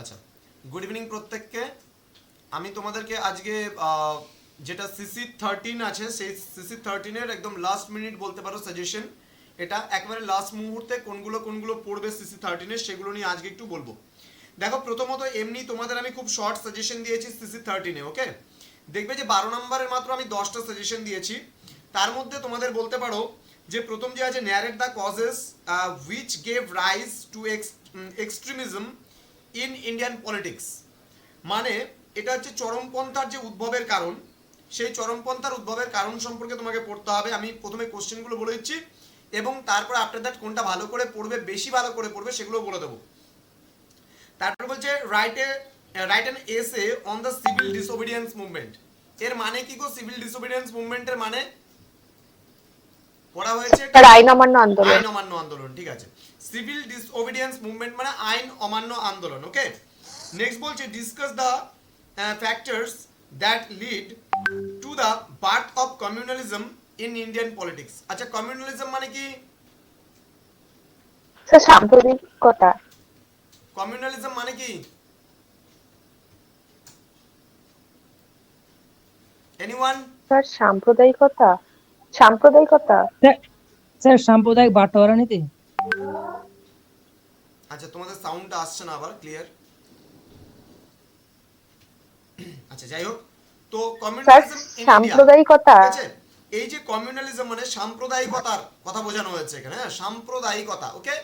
আচ্ছা good evening প্রত্যেককে। আমি তোমাদেরকে আজকে যেটা সিসি থার্টিন আছে, সেই সিসি থার্টিনের একদম লাস্ট মিনিট বলতে পারো সাজেশন এটা একবারে লাস্ট মুহূর্তে কোনগুলো কোনগুলো পড়বে সিসি থার্টিনের সেগুলো নিয়ে আজকে একটু বলব। দেখো, প্রথমত এমনি তোমাদের আমি খুব শর্ট সাজেশন দিয়েছি সিসি থার্টিনে ওকে দেখবে যে বারো নম্বরের মাত্র আমি দশটা সাজেশন দিয়েছি। তার মধ্যে তোমাদের বলতে পারো যে প্রথম যে আছে narrate the causes which gave rise to extremism in Indian politics মানে এটা হচ্ছে চরমপন্থার যে উদ্ভবের কারণ, সেই চরমপন্থার উদ্ভবের কারণ সম্পর্কে তোমাকে পড়তে হবে। আমি প্রথমে কোশ্চেনগুলো বলে দিচ্ছি, এবং তারপর আফটার দ্যাট কোনটা ভালো করে পড়বে, বেশি ভালো করে পড়বে সেগুলো বলে দেবো। তারপর বলছে write write an essay on the civil disobedience movement এর মানে কি গো? সিভিল ডিসোবিডিয়েন্স মুভমেন্টের মানে পড়া হয়েছে আইন অমান্য আন্দোলন। আইন অমান্য আন্দোলন ঠিক আছে। সিভিল ডিসওবিডিয়েন্স মুভমেন্ট মানে আইন অমান্য আন্দোলন ওকে নেক্সট বলছে discuss the factors that lead to the birth of communalism in Indian politics আচ্ছা কমিউনালিজম মানে কি? সাম্প্রদায়িকতা কমিউনালিজম মানে কি? এনিওয়ান স্যার সাম্প্রদায়িকতা? সাম্প্রদায়িকতা? স্যার- স্যার সাম্প্রদায়িক বাটোয়ারা নীতি। আচ্ছা তোমাদের সাউন্ডটা আসছে না আবার ক্লিয়ার আচ্ছা যাই হোক। তো কমিউনালিজম সাম্প্রদায়িকতা? এই যে কমিউনালিজম মানে সাম্প্রদায়িকতার কথা বোঝানো হয়েছে এখানে হ্যাঁ সাম্প্রদায়িকতা ওকে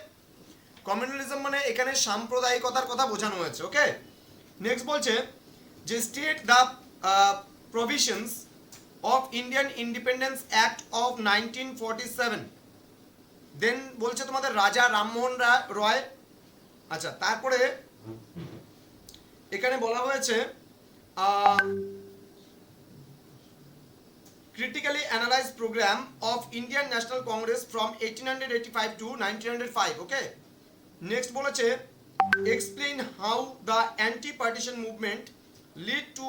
কমিউনালিজম মানে এখানে সাম্প্রদায়িকতার কথা বোঝানো হয়েছে ওকে নেক্সট বলছে যে state the provisions of Indian Independence Act of nineteen forty seven then বলছে তোমাদের রাজা রামমোহন রয়। আচ্ছা তারপরে এখানে বলা হয়েছে critically analyse programme of Indian National Congress from eighteen hundred eighty five to nineteen hundred five okay next বলেছে explain how the anti partition movement lead to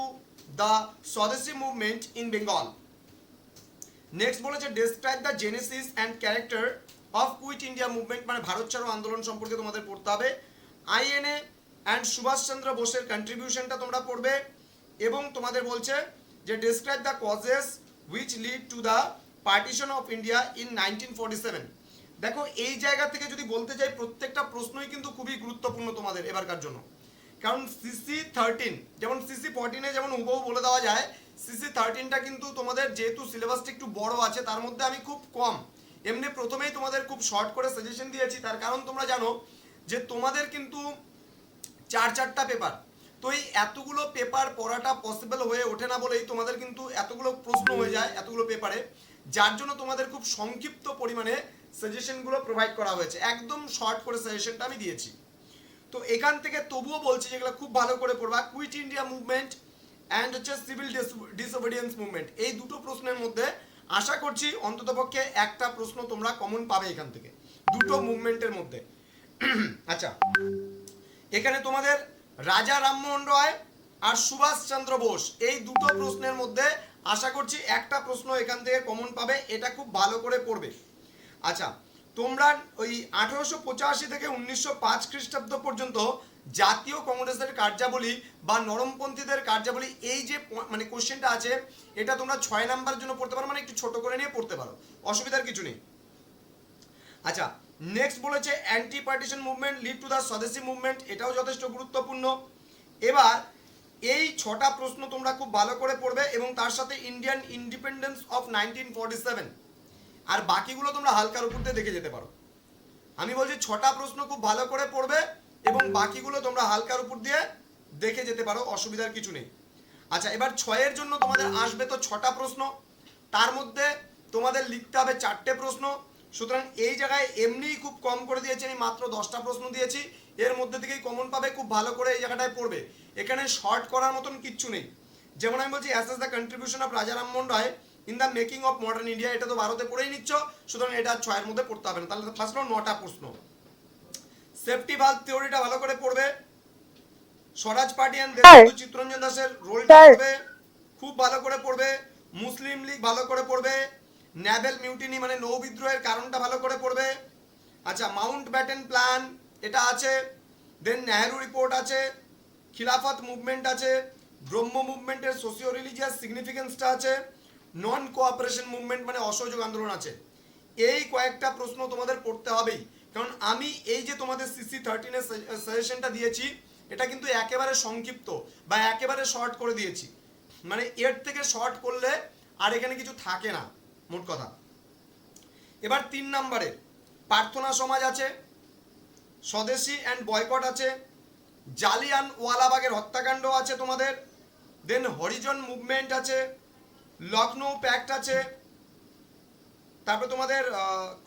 the Swadeshi movement in Bengal. Next বলেছে describe the genesis and character of Quit India movement মানে ভারত ছাড়ো আন্দোলন সম্পর্কে তোমাদের পড়তে হবে। INA and Subhash Chandra বোসের কন্ট্রিবিউশনটা তোমরা পড়বে এবং তোমাদের বলছে যে describe the causes which lead to the partition of India in nineteen forty seven দেখো, এই জায়গা থেকে যদি বলতে যাই, প্রত্যেকটা প্রশ্নই কিন্তু খুবই গুরুত্বপূর্ণ তোমাদের এবারকার জন্য। কারণ সিসি থার্টিন যেমন সিসি ফোরটিনে যেমন হুবহু বলে দেওয়া যায় সিসি থার্টিনটা কিন্তু তোমাদের যেহেতু সিলেবাসটা একটু বড় আছে, তার মধ্যে আমি খুব কম। এমনি প্রথমেই তোমাদের খুব শর্ট করে সাজেশন দিয়েছি, তার কারণ তোমরা জানো যে তোমাদের কিন্তু চার চারটা পেপার তো এই এতগুলো পেপার পড়াটা পসিবল হয়ে ওঠে না বলেই তোমাদের কিন্তু এতগুলো প্রশ্ন হয়ে যায় এতগুলো পেপারে যার জন্য তোমাদের খুব সংক্ষিপ্ত পরিমাণে সাজেশনগুলো প্রোভাইড করা হয়েছে। একদম শর্ট করে সাজেশনটা আমি দিয়েছি। তো এখান থেকে তবুও বলছি যেগুলো খুব ভালো করে পড়বা কুইট ইন্ডিয়া মুভমেন্ট অ্যান্ড হচ্ছে সিভিল ডিসওবিডিয়েন্স মুভমেন্ট এই দুটো প্রশ্নের মধ্যে আশা করছি অন্ততপক্ষে একটা প্রশ্ন তোমরা কমন পাবে এখান থেকে, দুটো মুভমেন্টের মধ্যে। আচ্ছা এখানে তোমাদের রাজা রামমোহন রায় আর সুভাষচন্দ্র বোস, এই দুটো প্রশ্নের মধ্যে আশা করছি একটা প্রশ্ন এখান থেকে কমন পাবে, এটা খুব ভালো করে পড়বে। আচ্ছা তোমরা ওই আঠারোশো পঁচাশি থেকে উনিশশো পাঁচ খ্রিস্টাব্দ পর্যন্ত জাতীয় কংগ্রেসের কার্যাবলী বা নরমপন্থীদের কার্যাবলী, এই যে মানে কোশ্চেনটা আছে, এটা তোমরা ছয় নাম্বারের জন্য পড়তে পারো মানে একটু ছোট করে নিয়ে পড়তে পারো। অসুবিধার কিছু নেই। আচ্ছা নেক্সট বলেছে anti partition movement lead to the Swadeshi movement এটাও যথেষ্ট গুরুত্বপূর্ণ। এবার, এই ছটা প্রশ্ন তোমরা খুব ভালো করে পড়বে এবং তার সাথে Indian independence of nineteen forty seven আর বাকিগুলো তোমরা হালকার উপর দিয়ে দেখে যেতে পারো। আমি বলছি ছটা প্রশ্ন খুব ভালো করে পড়বে এবং বাকিগুলো তোমরা হালকার উপর দিয়ে দেখে যেতে পারো, অসুবিধার কিছু নেই। আচ্ছা এবার ছয়ের জন্য তোমাদের আসবে তো ছটা প্রশ্ন। তার মধ্যে তোমাদের লিখতে হবে চারটে প্রশ্ন। সুতরাং এই জায়গায় এমনিই খুব কম করে দিয়েছি, আমি মাত্র দশটা প্রশ্ন দিয়েছি। এর মধ্যে থেকেই কমন পাবে, খুব ভালো করে এই জায়গাটায় পড়বে। এখানে শর্ট করার মতন কিচ্ছু নেই। যেমন আমি বলছি assess the contribution of Raja Rammohan Roy in the making of modern India এটা তো ভারতে পড়েই নিচ্ছ সুতরাং এটা ছয়ের মধ্যে পড়তে হবে না। তাহলে ফার্স্ট নটা প্রশ্ন। সেফটি ভাল্ভ থিওরিটা ভালো করে পড়বে। স্বরাজ পার্টি অ্যান্ড দেশবন্ধু চিত্তরঞ্জন দাসের রোলটা পড়বে। খুব ভালো করে পড়বে। মুসলিম লীগ ভালো করে পড়বে। ন্যাভেল মিউটিনি মানে নৌ বিদ্রোহের কারণটা ভালো করে পড়বে। আচ্ছা মাউন্ট ব্যাটেন প্ল্যান এটা আছে। দেন নেহেরু রিপোর্ট আছে। খিলাফত মুভমেন্ট আছে। ব্রহ্ম মুভমেন্টের সোশিও রিলিজিয়াস সিগনিফিকেন্সটা আছে। নন কোঅপারেশন মুভমেন্ট মানে অসহযোগ আন্দোলন আছে। এই কয়েকটা প্রশ্ন তোমাদের পড়তে হবেই। কারণ আমি এই যে তোমাদের সিসি থার্টিনের সাজেশনটা দিয়েছি, এটা কিন্তু একেবারে সংক্ষিপ্ত বা একেবারে শর্ট করে দিয়েছি। মানে এর থেকে শর্ট করলে আর এখানে কিছু থাকে না, মোট কথা। এবার তিন নম্বরে, প্রার্থনা সমাজ আছে, স্বদেশি অ্যান্ড বয়কট আছে জালিয়ান ওয়ালাবাগের হত্যাকাণ্ড আছে তোমাদের দেন হরিজন মুভমেন্ট আছে লখনৌ প্যাক্ট আছে। তারপরে তোমাদের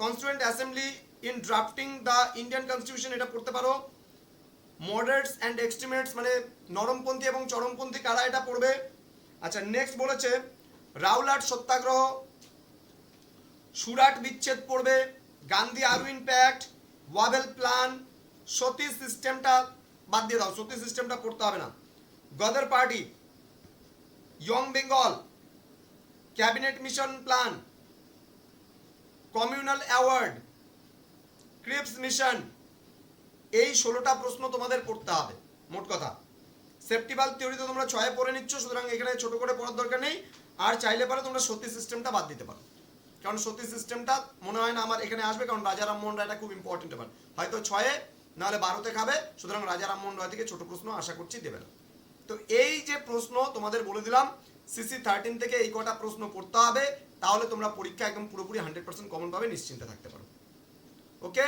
constituent assembly in drafting the Indian constitution এটা পড়তে পারো। মডারেটস অ্যান্ড এক্সট্রিমেটস মানে নরমপন্থী এবং চরমপন্থী কারা এটা পড়বে? আচ্ছা নেক্সট বলেছে রাউলাট সত্যাগ্রহ, সুরাট বিচ্ছেদ পড়বে, Gandhi Irwin Pact Wavell Plan sati সিস্টেমটা বাদ দিয়ে দাও সতী সিস্টেমটা পড়তে হবে না। Ghadar party young Bengal cabinet mission plan, communal award, Cripps mission, এই ষোলোটা প্রশ্ন তোমাদের পড়তে হবে, মোট কথা। সেপ্টিবাল থিওরি তো তোমরা ছয়ে পড়ে নিচ্ছ, সুতরাং এখানে ছোট করে পড়ার দরকার নেই, আর চাইলে পারে তোমরা সত্যি সিস্টেমটা বাদ দিতে পারো। কারণ সত্যি সিস্টেমটা মনে হয় না আমার এখানে আসবে, কারণ রাজা রামমোহন রায়টা খুব ইম্পর্টেন্ট ব্যাপার হয়তো ছয়ে, নাহলে বারোতে খাবে, সুতরাং রাজা রামমোহন রায় থেকে ছোট প্রশ্ন আশা করছি দেবে না। তো এই যে প্রশ্ন তোমাদের বলে দিলাম সিসি থার্টিন থেকে এই কটা প্রশ্ন পড়তে হবে, তাহলে তোমরা পরীক্ষা একদম পুরোপুরি হান্ড্রেড পার্সেন্ট কমন পাবে নিশ্চিন্তে থাকতে পারো। ওকে